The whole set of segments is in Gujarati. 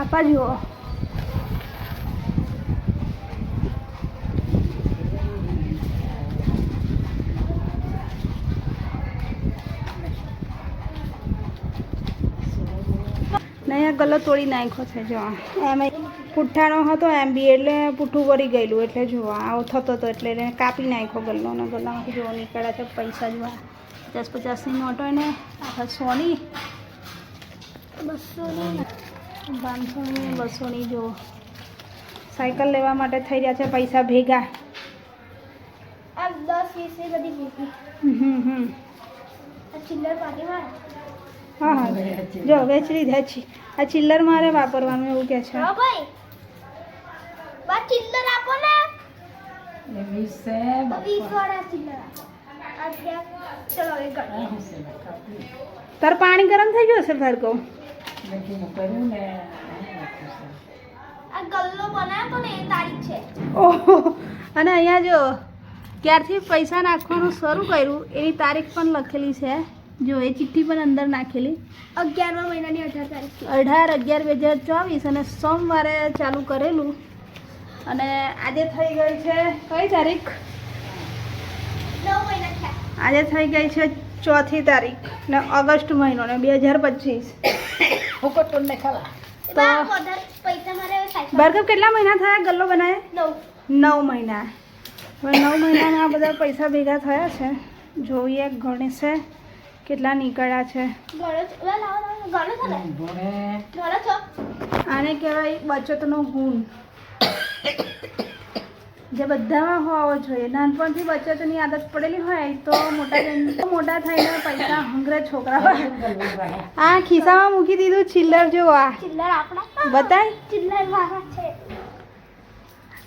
આપા જુઓ. નયા ગલ્લો તોડી નાખ્યો છે જો એમ પુઠ્ઠાનો હતો એમ બી, એટલે પુઠ્ઠું વળી ગયેલું, એટલે જોવા આવો થતો હતો એટલે એને કાપી નાખ્યો ગલ્લો ને ગલ્લામાંથી જો નીકળ્યા છે પૈસા જોવા પચાસ પચાસની નોટો એને આખા સોની. બસોની પાંચસોની બસોની જો સાયકલ લેવા માટે થઈ રહ્યા છે પૈસા ભેગા. આ દસ વીસ બધી ભેગી હમ હમ આ ચિલ્લર પાટીમાં હા હા. જો વેચી છે આ ચિલ્લર મારે વાપરવાનું એવું કે છે. હા ભાઈ. બા ચિલ્લર આપો ને. એ વીસ છે તો વીસ વાળા ચિલ્લર આપો. આ ત્યાં. ચલો એ તાર પાણી ગરમ થઈ ગયું હશે ભાર્ગવ? લખીને કર્યું ને આ ગલ્લો બનાવ્યો તો ને એ તારીખ છે. ઓહો. અને અહીંયા જો ક્યારથી પૈસા નાખવાનું શરૂ કર્યું એની તારીખ પણ લખેલી છે. જો એ ચિઠ્ઠી પણ અંદર નાખેલી. અગિયારમા મહિનાની અઢાર તારીખ અઢાર અગિયાર બે હજાર ચોવીસ અને સોમવારે ચાલુ કરેલું. અને આજે થઈ ગઈ છે કઈ તારીખ? નવ મહિના થયા. આજે થઈ ગઈ છે ચોથી તારીખ ને ઓગસ્ટ મહિનો ને બે હજાર પચીસ. ભાર્ગવ કેટલા મહિના થયા ગલ્લો બનાવે? નવ. નવ મહિના. હવે નવ મહિનામાં આ બધા પૈસા ભેગા થયા છે. જોઈએ ગણેશે કેટલા નીકળ્યા છો. આને કહેવાય બચતનો ગુણ. જે બધામાં હોવો જોઈએ. નાનપણથી બચતની આદત પડેલી હોય તો મોટા મોટા થઈને પૈસા હંગરે છોકરા આ ખિસ્સામાં મૂકી દીધું ચિલ્લર જો આ. ચિલ્લર આપણા બતાય. ચિલ્લર મારા છે.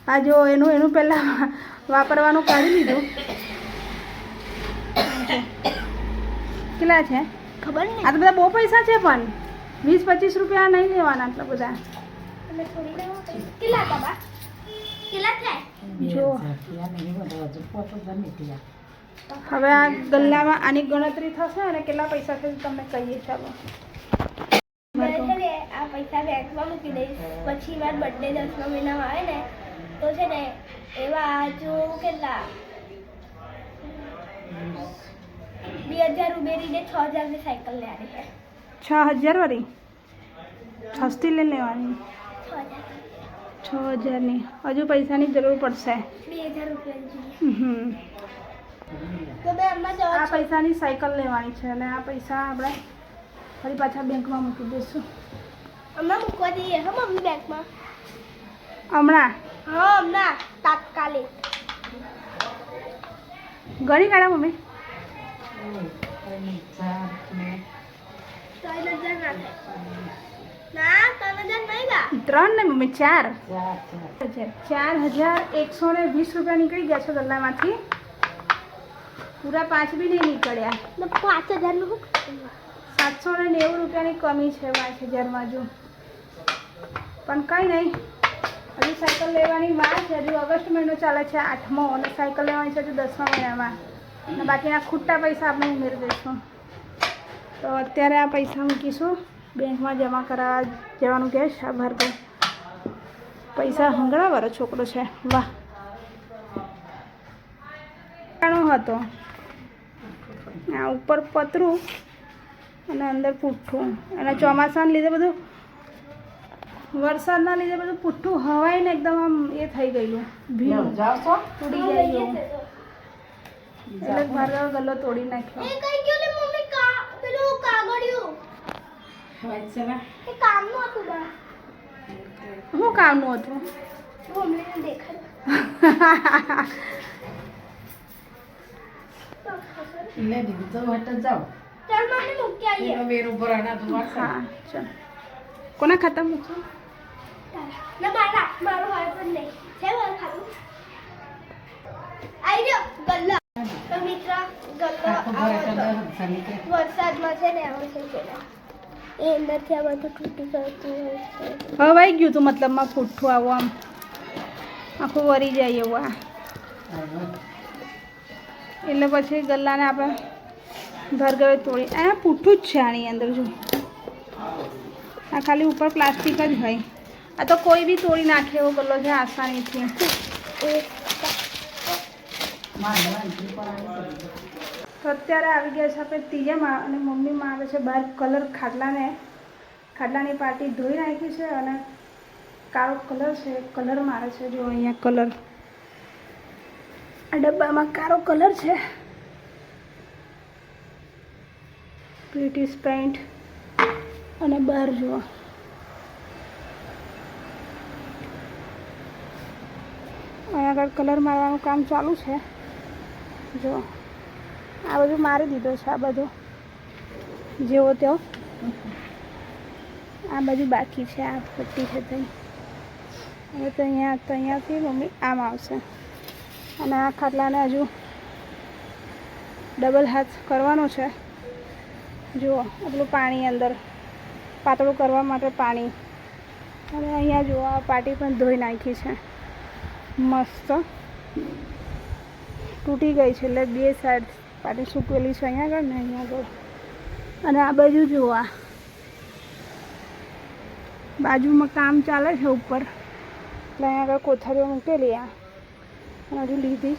આ જો એનું એનું પહેલાં વાપરવાનું કાઢી લીધું. કેટલા છે? ખબર નહીં. આ તો બધા બહુ પૈસા છે પણ. વીસ પચીસ રૂપિયા નહીં લેવાના આટલા બધા. કેટલા કેટલા થાય? જો. હવે આ ગલ્લામાં આની ગણતરી થશે અને કેટલા પૈસા થશે તમને કહીએ ચાલો. મેં છે ને આ પૈસા બેંકમાં મૂકી દઈશ. પછી મારો બર્થડે દસમા મહિનામાં આવે ને તો છે ને એવા જો કેટલા? બે હજાર ઉમેરીને છ હજારની સાયકલ લેવાની છે. છ હજાર વાળી? સસ્તી લઈ લેવાની? છ હજાર. છ હજારની. હજુ પૈસાની જરૂર પડશે. આ પૈસાની સાયકલ લેવાની છે અને આ પૈસા આપણે ફરી પાછા બેંકમાં મૂકી દઈશું. હમણાં મૂકવા જઈએ. હા મમ્મી બેંકમાં. હમણાં? હા હમણાં. તાત્કાલિક. ઘણી કાઢા મમ્મી. ત્રણ હજાર ત્રણ ને મમ્મી ચાર. ચાર હજાર. એકસો ને વીસ રૂપિયા નીકળી ગયા છે ગલ્લામાંથી. પૂરા પાંચ બી નહીં નીકળ્યા. ને પાંચ હજારનું સાતસો ને નેવું રૂપિયાની કમી છે પાંચ હજારમાં જો. પણ કંઈ નહીં. હજુ સાયકલ લેવાની વાર છે. હજુ ઓગસ્ટ મહિનો ચાલે છે આઠમો. અને સાયકલ લેવાની છે હજુ દસમા મહિનામાં. અને બાકીના ખૂટતા પૈસા આપણે ઉમેરી દઈશું. તો અત્યારે આ પૈસા મૂકીશું. બેંકમાં જમા કરાવવા જવાનું કહે છે આ ભાર્ગવ પૈસા હંગળાવાળો છોકરો છે. વાહ. કાણો હતો. આ ઉપર પતરું અને અંદર પુઠ્ઠું. અને ચોમાસાને લીધે બધું વરસાદના લીધે બધું પુઠ્ઠું હવાઈને એકદમ આમ એ થઈ ગયેલું. ભીનું. જાવ છો? તૂટી ગયેલું એટલે ભાર્ગવ ગલ્લો તોડી નાખ્યો. એ કઈ ગયું લે મમ્મી કા પેલું કાગળિયું એ કામનું હતું? બા શું કામનું હતું મમ્મીને દેખાડ્યું લે દીદી તો હટ જાવ ચાલ મમ્મી મૂકી આવીએ. એનો વેર ઉપર આના તો હા ચાલ. કોના ખાતા મૂકશું? ના મારા મારો હાથ પણ નહીં. છે મારું ખાતું? આવી ગયો ગલ્લો. તો મિત્ર ગલ્લો. વરસાદમાં છે ને આવો છે પેલા એ અંદરથી આ બધું તૂટી ગયું હતું હવાઈ ગયું તું મતલબમાં પુઠ્ઠું આવું આમ? આખું વરી જાય એવું આ એટલે પછી ગલ્લાને આપણે ભરગવે તોડી. આ પૂઠું જ છે આની અંદર જો. આ ખાલી ઉપર પ્લાસ્ટિક જ હોય. આ તો કોઈ બી તોડી નાખે એવો ગલ્લો છે આસાનીથી. તો અત્યારે આવી ગયા છે આપણે ત્રીજામાં અને મમ્મીમાં આવે છે બહાર કલર ખાટલાને. ખાટલાની પાટી ધોઈ નાખી છે અને કાળો કલર છે, કલર મારે છે જો અહીંયા કલર. આ ડબ્બામાં કાળો કલર છે. બ્રિટિશ પેન્ટ અને બહાર જુઓ. અહીંયા આગળ કલર મારવાનું કામ ચાલુ છે. જો. આ બધું મારી દીધો છે, આ બધું. જેવો તેવો. આ બધું બાકી છે, આ પટ્ટી છે તઈ. હવે તો અહીંયા, તો અહીંયાથી મમ્મી આમ આવશે. અને આ ખાટલાને હજુ ડબલ હાથ કરવાનો છે. જુઓ એટલું પાણી અંદર. પાતળું કરવા માટે પાણી. અને અહીંયા જુઓ, આ પાટી પણ ધોઈ નાખી છે. મસ્ત. તૂટી ગઈ છે એટલે બે સાઈડ પાટી સૂકવેલી છે અહીંયા આગળ ને અહીંયા આગળ. અને આ બાજુ જોવા બાજુમાં કામ ચાલે છે ઉપર. એટલે અહીંયા આગળ કોથળીઓ મૂકેલી આ. અને હજુ લીધી.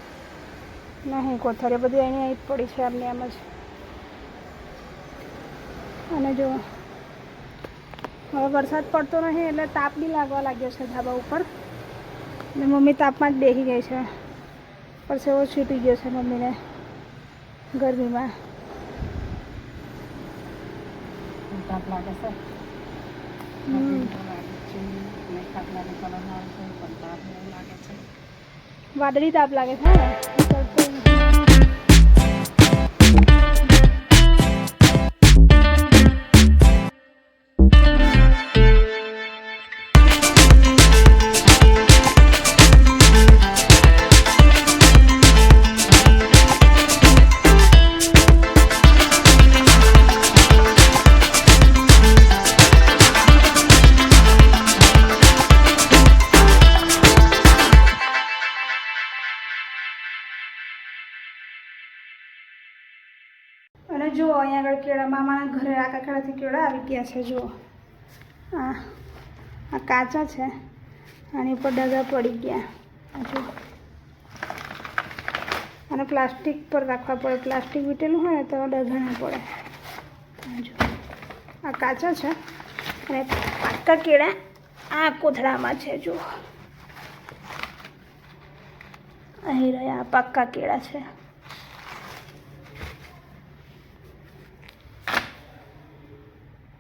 નહીં, કોથળીઓ બધી અહીં અહીં જ પડી છે એમને એમ જ. અને જો, હવે વરસાદ પડતો નથી એટલે તાપ બી લાગવા લાગ્યો છે ધાબા ઉપર. ને મમ્મી તાપમાં જ બેસી ગઈ છે. પરસેવો છૂટી ગયો છે મમ્મીને ગરમીમાં. તાપ લાગે છે? વાદળી તાપ લાગે છે અહીંયા આગળ કેળા મામાના ઘરે આ કાકડાથી કેળા આવી ગયા છે, જુઓ. આ આ કાચા છે. આની ઉપર ડગા પડી ગયા. જુઓ અને પ્લાસ્ટિક પર રાખવા પડે. પ્લાસ્ટિક વીટેલું હોય તો ડગા ના પડે. જુઓ. આ કાચા છે. અને પાકા કેળા આ કોથળામાં છે, જુઓ. અહીં રહ્યા પાક્કા કેળા છે.